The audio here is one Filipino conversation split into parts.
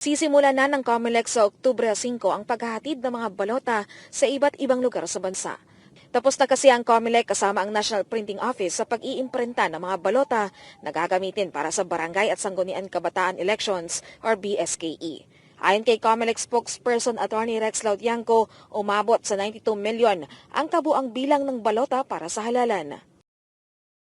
Sisimula na ng COMELEC sa Oktubre 5 ang paghahatid ng mga balota sa iba't ibang lugar sa bansa. Tapos na kasi ang COMELEC kasama ang National Printing Office sa pag-iimprinta ng mga balota na gagamitin para sa Barangay at Sanggunian Kabataan Elections or BSKE. Ayon kay COMELEC spokesperson Attorney Rex Lautianco, umabot sa 92 milyon ang kabuang bilang ng balota para sa halalan.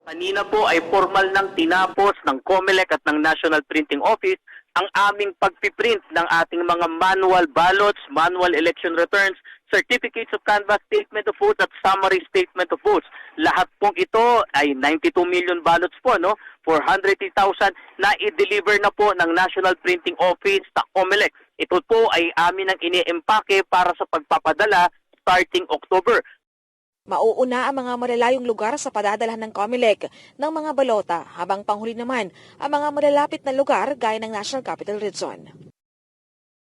Kanina po ay formal nang tinapos ng COMELEC at ng National Printing Office ang aming pagpiprint ng ating mga manual ballots, manual election returns, certificates of canvass, statement of votes at summary statement of votes. Lahat pong ito ay 92 million ballots po, no? 480,000 na i-deliver na po ng National Printing Office sa COMELEC. Ito po ay amin ang iniempake para sa pagpapadala starting October. Mauuna ang mga malalayong lugar sa padadalhan ng COMELEC ng mga balota habang panghuli naman ang mga malalapit na lugar gaya ng National Capital Region.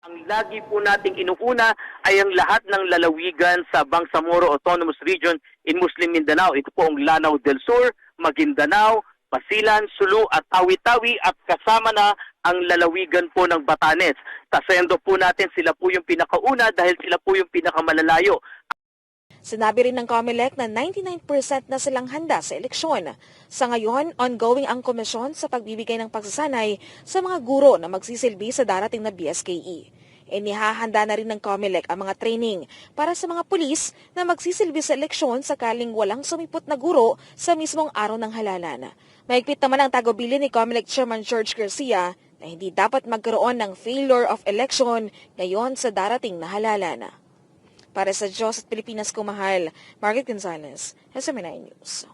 Ang lagi po nating inuuna ay ang lahat ng lalawigan sa Bangsamoro Autonomous Region in Muslim Mindanao. Ito po ang Lanao del Sur, Maguindanao, Basilan, Sulu at Tawi-Tawi at kasama na ang lalawigan po ng Batanes. Kasendo po natin sila po yung pinakauna dahil sila po yung pinakamalalayo. Sinabi rin ng COMELEC na 99% na silang handa sa eleksyon. Sa ngayon, ongoing ang komisyon sa pagbibigay ng pagsasanay sa mga guro na magsisilbi sa darating na BSKE. Inihahanda na rin ng COMELEC ang mga training para sa mga pulis na magsisilbi sa eleksyon sakaling walang sumipot na guro sa mismong araw ng halalan. Maigpit naman ang tagubili ni COMELEC Chairman George Garcia na hindi dapat magkaroon ng failure of election ngayon sa darating na halalan. Para sa Diyos at Pilipinas kumahal, Margaret Gonzalez, SMNI News.